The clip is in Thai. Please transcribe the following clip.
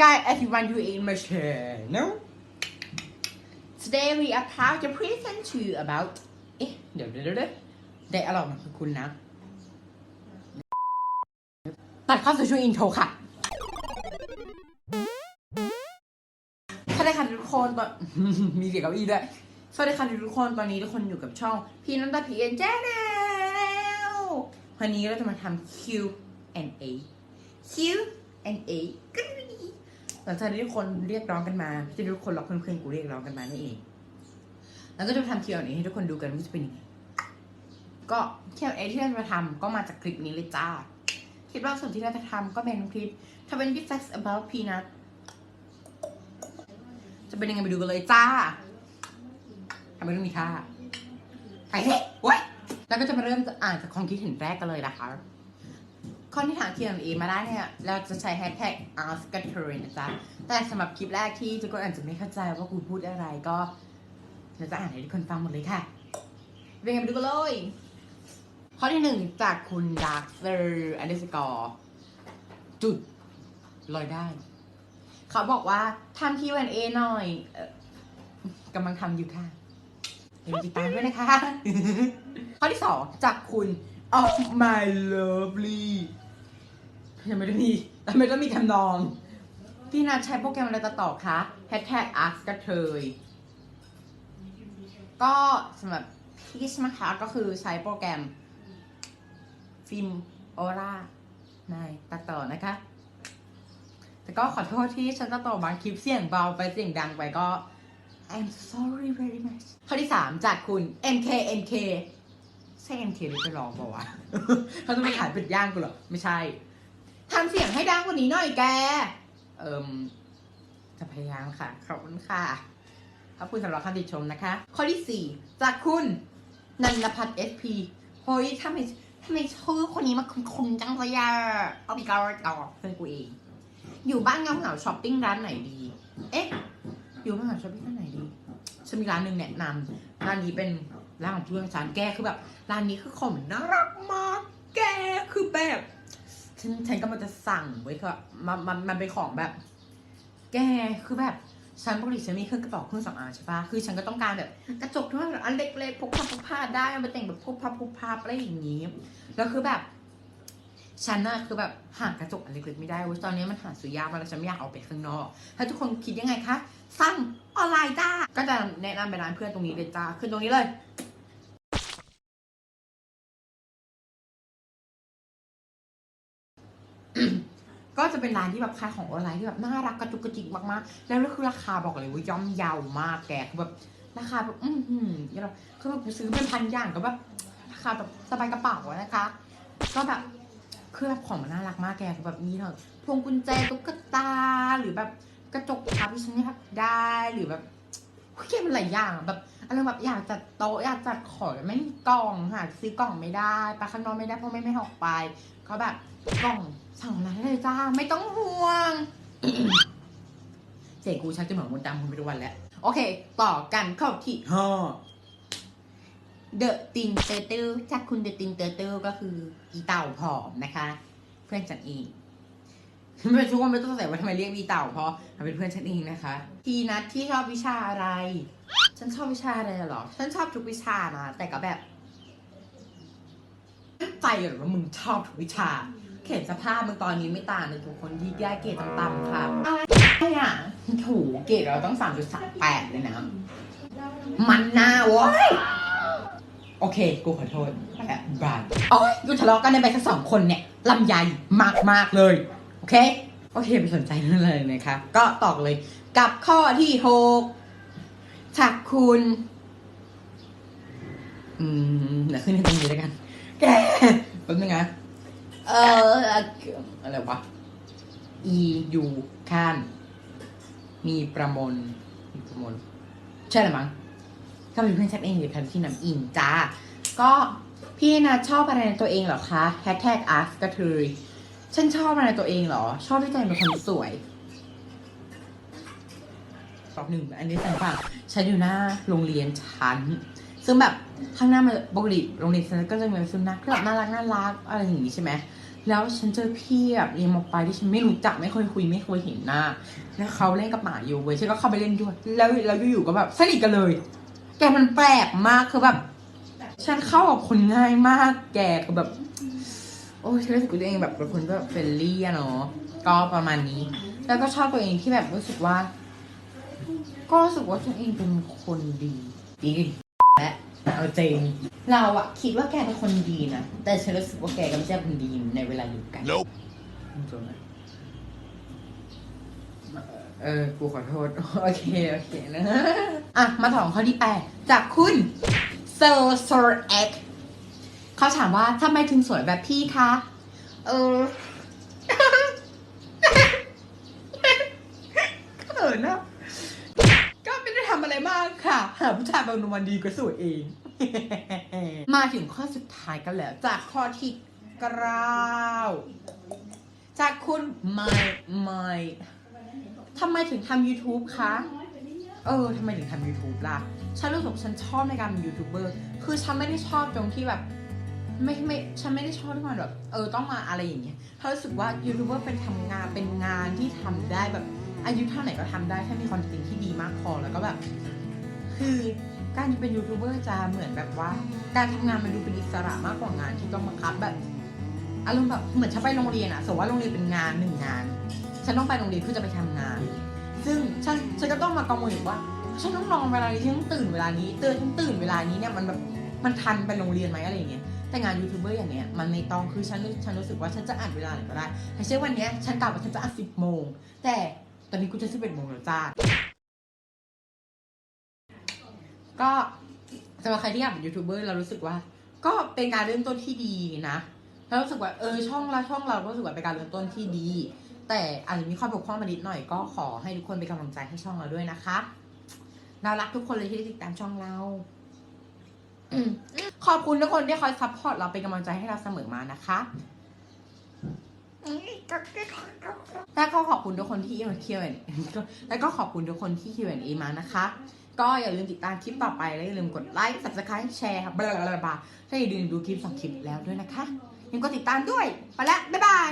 guys, everyone you in my channel. Today we are proud to present to you about เอ๊ะเดี๋ยวเดี๋ยวเดี๋ยวได้อร่อยมันคือคุณนะ ตัดเข้าสู่ช่วงอินโทรค่ะสวัสดีค่ะทุกคนตอนมีเสียงเก้าอี้ด้วยสวัสดีค่ะทุกคนตอนนี้ทุกคนอยู่กับช่องพีนันตาพีเอ็นแจ้แล้ววันนี้เราจะมาทำ Q&A Q and A กัน ลังจากที่ทุกคนเรียกร้องกันมาที่ทุกคนรักเพื่อนๆกูเรียกร้องกันมานั่เอง แล้วก็จะทำ Q&A ให้ทุกคนดูกันว่าจะเป็นยังไงก็ Q&A ที่เราจะทำก็มาจากคลิปนี้เลยจ้า คลิปล่าสุดที่เราจะทำก็เป็นคลิป20 facts about peanut จะเป็นยังไงไปดูกันเลยจ้าทำไมต้องมีท่าไปเถอะเว้ยแล้วก็จะมาเริ่มอ่านจากความคิดเห็นแรกกันเลยนะคะ ข้อที่ถาม Q&A มาได้เนี่ย เราจะใช้แฮชแท็ก ask a t u r i n นะจ๊ะ แต่สำหรับคลิปแรกที่ทุกคนอาจจะไม่เข้าใจว่ากูพูดอะไรก็เราจะอ่านให้ทุกคนฟังหมดเลยค่ะเป็นไงไปดูกันเลย ข้อที่หนึ่งจากคุณ dark r underscore จุดลอยได้ เขาบอกว่าทำ Q&A หน่อยเอ่อกำลังทำอยู่ค่ะเดี๋ยวติดตามด้วยนะคะ ข้อที่สองจากคุณ of my lovely ยังไม่ได้มียังไม่ต้องมีคำนอง พี่นัทใช้โปรแกรมอะไรตัดต่อคะ hashtag ask กระเทย ก็สำหรับพี่ใช่ไหมคะก็คือใช้โปรแกรม ฟิล์มโอราในตัดต่อนะคะ แต่ก็ขอโทษที่ฉันตัดต่อบางคลิปเสียงเบาไปเสียงดังไปก็ I'm sorry very much ข้อที่สามจากคุณ MK MK ใช่ MK หรือจะร้องเปล่าวะ เขาจะไปขายเป็ดย่างกูเหรอ ไม่ใช่ทำเสียงให้ดังกว่านี้หน่อยแก เอิมจะพยายามค่ะ ขอบคุณค่ะ ขอบคุณสำหรับคำติชมนะคะ ข้อที่4จากคุณนันทพัฒน์ SP เฮ้ยทำไมทำไมชื่อคนนี้มาคุ้นๆจังเลยอะเอาอีกแล้วเอาเพื่อนกูเอง อยู่บ้านเงาเหงาๆช้อปปิ้งร้านไหนดี เอ๊ะ อยู่บ้านเงาช้อปปิ้งร้านไหนดี ฉันมีร้านหนึ่งแนะนำร้านนี้เป็น ร้านของเพื่อนฉันแกคือแบบร้านนี้คือของน่ารักมาก แกคือแบบฉันฉันก็มันจะสั่งไว้ค่ะมันมันมันเป็นของแบบ แกคือแบบฉันปกติฉันมีเครื่องกระเป๋าเครื่องสำอางใช่ปะคือฉันก็ต้องการแบบกระจกที่มันแบบอันเล็กๆพกพาพกพาได้เอาไปแต่งแบบพกพาพกพาอะไรอย่างนี้ แล้วคือแบบ ฉันน่ะคือแบบหากระจกอันเล็กๆไม่ได้เว้ยตอนนี้มันหาซื้อยากมาแล้วฉันไม่อยากเอาไปข้างนอก ถ้าทุกคนคิดยังไงคะ สั่งออนไลน์จ้าก็จะแนะนำไปร้านเพื่อนตรงนี้เลยจ้าขึ้นตรงนี้เลย ก็จะเป็นร้านที่แบบขายของออนไลน์ที่แบบน่ารักกระจุกกระจิกมากๆ แล้วก็คือราคาบอกเลยว่าย่อมเยาวมากแกคือแบบราคาแบบอือหือเราคือแบบซื้อเป็นพันอย่างก็แบบราคาแบบสบายกระเป๋านะคะ ก็แบบคือแบบของมันน่ารักมากแกคือแบบมีทั้งพวงกุญแจตุ๊กตาหรือแบบกระจกพับที่ฉันอยากได้หรือแบบ แกมันหลายอย่างอะแบบอะไรแบบอยากจัดโต๊ะอยากจัดของไม่มีกล่องหาซื้อกล่องไม่ได้ไปข้างนอกไม่ได้เพราะไม่ไม่หออกไปก็แบบกล่องสั่งมาเลยจ้าไม่ต้องห่วงเสียงกูชักจะเหมือนมดดำคุณไปทุกวันแล้ว โอเค ต่อกันเข้าที่ห้าเดอะติงเตอร์เตอร์จากคุณเดอะติงเตอร์เตอร์ก็คืออีเต่าผอมนะคะ เพื่อนฉันเอง ไม่ทุกคนไม่ต้องใส่ว่าทำไมเรียกอีเต่าเพราะมันเป็นเพื่อนฉันเองนะคะ ทีนัดที่ชอบวิชาอะไร ฉันชอบวิชาอะไรเหรอ ฉันชอบทุกวิชานะแต่ก็แบบใจเหรอว่ามึงชอบทุกวิชา เข็นสภาพมึงตอนนี้ไม่ต่างเลยทุกคนที่ได้เกรดต่ำๆค่ะอะไรอะถูเกรดเราต้องสามจุดสามแปดเลยนะ มันน่าว้ยโอเค กูขอโทษแปดบาทโอ้ยกูทะเลาะกันในไปแค่สองคนเนี่ยลำใหญ่มากมากๆเลย โอเค โอเคไม่สนใจนั่นเลยนะคะ ก็ตอบเลยกับข้อที่หกจากคุณ อืมเดี๋ยวขึ้นให้ตรงนี้แล้วกัน แกแป๊บนึงนะเอออะไรวะ อียูข้านมีประมลมีประมลใช่หรือมั้งก็เป็นเพื่อนฉันเองอยู่ทันที่น้ำอิงจ้า ก็พี่นะชอบอะไรในตัวเองเหรอคะแฮชแท็กอาร์กระเทย ฉันชอบอะไรตัวเองเหรอ ชอบที่ใจเป็นคนสวยตอบหนึ่งอันนี้แต่ฝั่งฉันอยู่หน้าโรงเรียนชั้น ซึ่งแบบข้างหน้ามันปกติโรงเรียนฉันก็จะมีสุนัขแบบน่ารักน่ารักอะไรอย่างงี้ใช่ไหมแล้วฉันเจอพี่แบบเรียนมปลายที่ฉันไม่รู้จักไม่เคยคุยไม่เคยเห็นหน้า แล้วเขาเล่นกับหมาอยู่เว้ยฉันก็เข้าไปเล่นด้วย แล้วแล้วอยู่ๆก็แบบสนิทกันเลย แกมันแปลกมากคือแบบ ฉันเข้ากับคนง่ายมาก แกคือแบบ โอ้ยฉันรู้สึกว่าตัวเองแบบเป็นคนแบบเฟรนลี่อะเนาะก็ประมาณนี้ แล้วก็ชอบตัวเองที่แบบรู้สึกว่า ก็รู้สึกว่าตัวเองเป็นคนดีดีและเอาจริงเราอะคิดว่าแกเป็นคนดีนะแต่ฉันรู้สึกว่าแกก็ไม่ใช่คนดีในเวลาอยู่กัน Nope. จบไหมเออ กูขอโทษ โอเค โอเคนะ อะ มาถามข้อที่แปดจากคุณเซอร์ซอร์เอ็ก เขาถามว่าทำไมถึงสวยแบบพี่คะ เออเขินนะก็ไม่ได้ทำอะไรมากค่ะ หาผู้ชายบางวันดีก็สวยเอง มาถึงข้อสุดท้ายกันแล้ว จากข้อที่เก้าจากคุณไม่ไม่ทำไมถึงทำ YouTube คะ เออทำไมถึงทำ YouTube ล่ะ ฉันรู้สึกว่าฉันชอบในการเป็นยูทูบเบอร์ คือฉันไม่ได้ชอบตรงที่แบบ ไม่ไม่ฉันไม่ได้ชอบที่มันแบบเออต้องมาอะไรอย่างเงี้ยฉันรู้สึกว่ายูทูบเบอร์เป็นทำงานเป็นงานที่ทำได้แบบอายุเท่าไหร่ก็ทำได้ถ้ามีคอนเทนต์ที่ดีมากพอแล้วก็แบบ คือการเป็นยูทูบเบอร์จะเหมือนแบบว่า การทำงานมันดูเป็นอิสระมากกว่างานที่ต้องบังคับแบบอารมณ์แบบเหมือนฉันไปโรงเรียนอะสมมติว่าโรงเรียนเป็นงานหนึ่งงาน ฉันต้องไปโรงเรียนเพื่อจะไปทำงาน ซึ่งฉันฉันก็ต้องมากังวลอีกว่าฉันต้องนอนเวลานี้ฉันต้องตื่นเวลานี้เตือนฉันตื่นเวลานี้เนี่ยมันแบบมันทันไปโรงเรียนไหมอะไรอย่างเงี้ย แต่งานยูทูบเบอร์อย่างเงี้ยมันไม่ต้องคือฉันฉันรู้สึกว่าฉันจะอัดเวลาไหนก็ได้แต่เช่นวันเนี้ยฉันกลับว่าฉันจะอัดสิบโมงแต่ตอนนี้กูจะสิบเอ็ดโมงแล้วจ้าก็สำหรับใครที่อยากเป็นยูทูบเบอร์เรารู้สึกว่า ก็เป็นการเริ่มต้นที่ดีนะแล้วรู้สึกว่าเออช่องเราช่องเราก็รู้สึกว่าเป็นการเริ่มต้นที่ดี แต่อาจจะมีข้อบกพร่องมานิดหน่อยก็ขอให้ทุกคนเป็นกำลังใจให้ช่องเราด้วยนะคะเรารักทุกคนเลยที่ติดตามช่องเรา อืม ขอบคุณทุกคนที่คอยซัพพอร์ตเราเป็นกำลังใจให้เราเสมอมานะคะแล้วก็ขอบคุณทุกคนที่เคียวแล้วก็ขอบคุณทุกคนที่ Q&A มานะคะ ก็อย่าลืมติดตามคลิปต่อไป และอย่าลืมกดไลค์ subscribe แชร์บลาบลาบลาถ้าอย่าลืมดูคลิปสองคลิปแล้วด้วยนะคะยังก็ติดตามด้วย ไปแล้วบ๊ายบาย